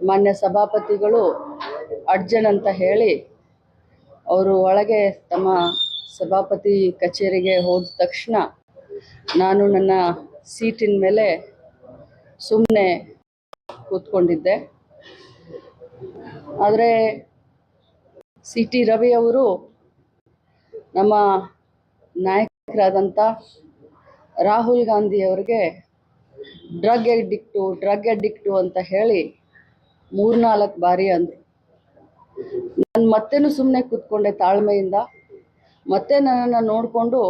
ಮಾನ್ಯ ಸಭಾಪತಿಗಳು ಅಡ್ಜನ್ ಅಂತ ಹೇಳಿ ಅವರು ಒಳಗೆ ತಮ್ಮ ಸಭಾಪತಿ ಕಚೇರಿಗೆ ಹೋದ ತಕ್ಷಣ ನಾನು ನನ್ನ ಸೀಟಿನ ಮೇಲೆ ಸುಮ್ಮನೆ ಕೂತ್ಕೊಂಡಿದ್ದೆ. ಆದರೆ ಸಿ ಟಿ ರವಿಯವರು ನಮ್ಮ ನಾಯಕರಾದಂಥ ರಾಹುಲ್ ಗಾಂಧಿಯವ್ರಿಗೆ ಡ್ರಗ್ ಎಡಿಕ್ಟು ಡ್ರಗ್ ಎಡಿಕ್ಟು ಅಂತ ಹೇಳಿ ಮೂರ್ನಾಲ್ಕು ಬಾರಿ ಅಂದರು ನಾನು ಮತ್ತೇನು ಸುಮ್ಮನೆ ಕೂತ್ಕೊಂಡೆ ತಾಳ್ಮೆಯಿಂದ. ಮತ್ತೆ ನನ್ನನ್ನು ನೋಡಿಕೊಂಡು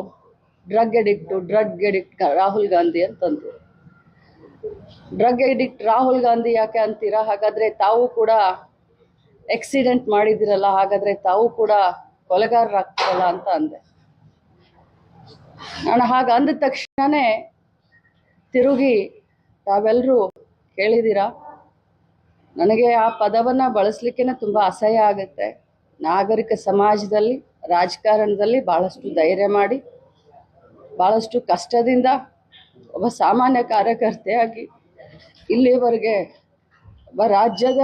drug addict, drug addict Rahul Gandhi ಅಂತಂದರು. ಡ್ರಗ್ ಎಡಿಕ್ಟ್ ರಾಹುಲ್ ಗಾಂಧಿ ಯಾಕೆ ಅಂತೀರಾ? ಹಾಗಾದರೆ ತಾವು ಕೂಡ ಆಕ್ಸಿಡೆಂಟ್ ಮಾಡಿದಿರಲ್ಲ ಹಾಗಾದರೆ ತಾವು ಕೂಡ ಕೊಲೆಗಾರರಾಗ್ತಿರಲ್ಲ ಅಂತ ಅಂದೆ. ನಾನು ಹಾಗೆ ಅಂದ ತಕ್ಷಣನೇ ತಿರುಗಿ ತಾವೆಲ್ಲರೂ ಕೇಳಿದ್ದೀರಾ? ನನಗೆ ಆ ಪದವನ್ನು ಬಳಸಲಿಕ್ಕೆ ತುಂಬ ಅಸಹ್ಯ ಆಗುತ್ತೆ. ನಾಗರಿಕ ಸಮಾಜದಲ್ಲಿ, ರಾಜಕಾರಣದಲ್ಲಿ ಭಾಳಷ್ಟು ಧೈರ್ಯ ಮಾಡಿ ಭಾಳಷ್ಟು ಕಷ್ಟದಿಂದ ಒಬ್ಬ ಸಾಮಾನ್ಯ ಕಾರ್ಯಕರ್ತೆಯಾಗಿ ಇಲ್ಲಿವರೆಗೆ ಒಬ್ಬ ರಾಜ್ಯದ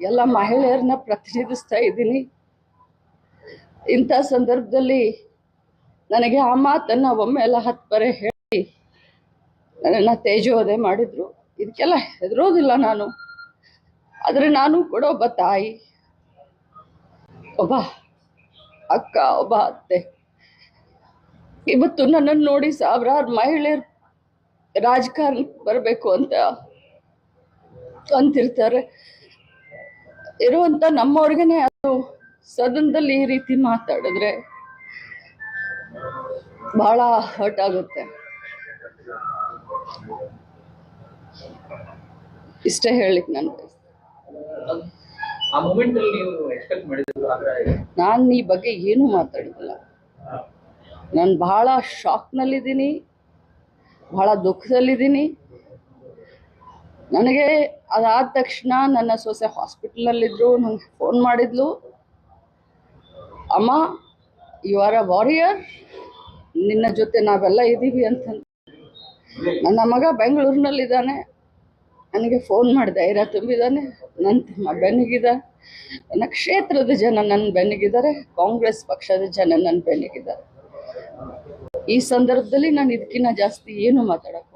ಎಲ್ಲ ಮಹಿಳೆಯರನ್ನ ಪ್ರತಿನಿಧಿಸ್ತಾ ಇದ್ದೀನಿ. ಇಂಥ ಸಂದರ್ಭದಲ್ಲಿ ನನಗೆ ಆ ಮಾತನ್ನು ಒಮ್ಮೆ ಎಲ್ಲ ಹತ್ತು ಬರೆ ಹೇಳಿ, ನನ್ನನ್ನು ತೇಜೋದೆ ಮಾಡಿದರು. ಇದಕ್ಕೆಲ್ಲ ಹೆದರೋದಿಲ್ಲ ನಾನು. ಆದರೆ ನಾನು ಕೂಡ ಒಬ್ಬ ತಾಯಿ, ಒಬ್ಬ ಅಕ್ಕ, ಒಬ್ಬ ಅತ್ತೆ. ಇವತ್ತು ನನ್ನನ್ನು ನೋಡಿ ಸಾವಿರಾರು ಮಹಿಳೆಯರು ರಾಜಕಾರಣಕ್ಕೆ ಬರಬೇಕು ಅಂತ ಅಂತಿರ್ತಾರೆ. ಇರುವಂಥ ನಮ್ಮವ್ರಿಗೇನೆ ಅದು ಸದನದಲ್ಲಿ ಈ ರೀತಿ ಮಾತಾಡಿದ್ರೆ ಬಹಳ ಹರ್ಟ್ ಆಗುತ್ತೆ. ಇಷ್ಟೇ ಹೇಳಲಿಕ್ಕೆ ನಾನು ಆ ನಾನು ಈ ಬಗ್ಗೆ ಏನು ಮಾತಾಡಿಲ್ಲ ನಾನು ಬಹಳ ಶಾಕ್ನಲ್ಲಿದ್ದೀನಿ ಬಹಳ ದುಃಖದಲ್ಲಿದ್ದೀನಿ. ನನಗೆ ಅದಾದ ತಕ್ಷಣ ನನ್ನ ಸೊಸೆ ಹಾಸ್ಪಿಟಲಲ್ಲಿದ್ದರು ನನಗೆ ಫೋನ್ ಮಾಡಿದ್ಲು. ಅಮ್ಮ ಯು ಆರ್ ಅ ವಾರಿಯರ್ ನಿನ್ನ ಜೊತೆ ನಾವೆಲ್ಲ ಇದ್ದೀವಿ ಅಂತಂದು. ನನ್ನ ಮಗ ಬೆಂಗಳೂರಿನಲ್ಲಿದ್ದಾನೆ. ನನಗೆ ಫೋನ್ ಮಾಡಿ ಧೈರ್ಯ ತುಂಬಿದ್ದಾನೆ ನನ್ನ ಬೆನ್ನಿಗಿದ, ನನ್ನ ಕ್ಷೇತ್ರದ ಜನ ನನ್ನ ಬೆನ್ನಿಗಿದ್ದಾರೆ, ಕಾಂಗ್ರೆಸ್ ಪಕ್ಷದ ಜನ ನನ್ನ ಬೆನ್ನಿಗಿದ್ದಾರೆ. ಈ ಸಂದರ್ಭದಲ್ಲಿ ನಾನು ಇದಕ್ಕಿಂತ ಜಾಸ್ತಿ ಏನು ಮಾತಾಡಕ್ಕೆ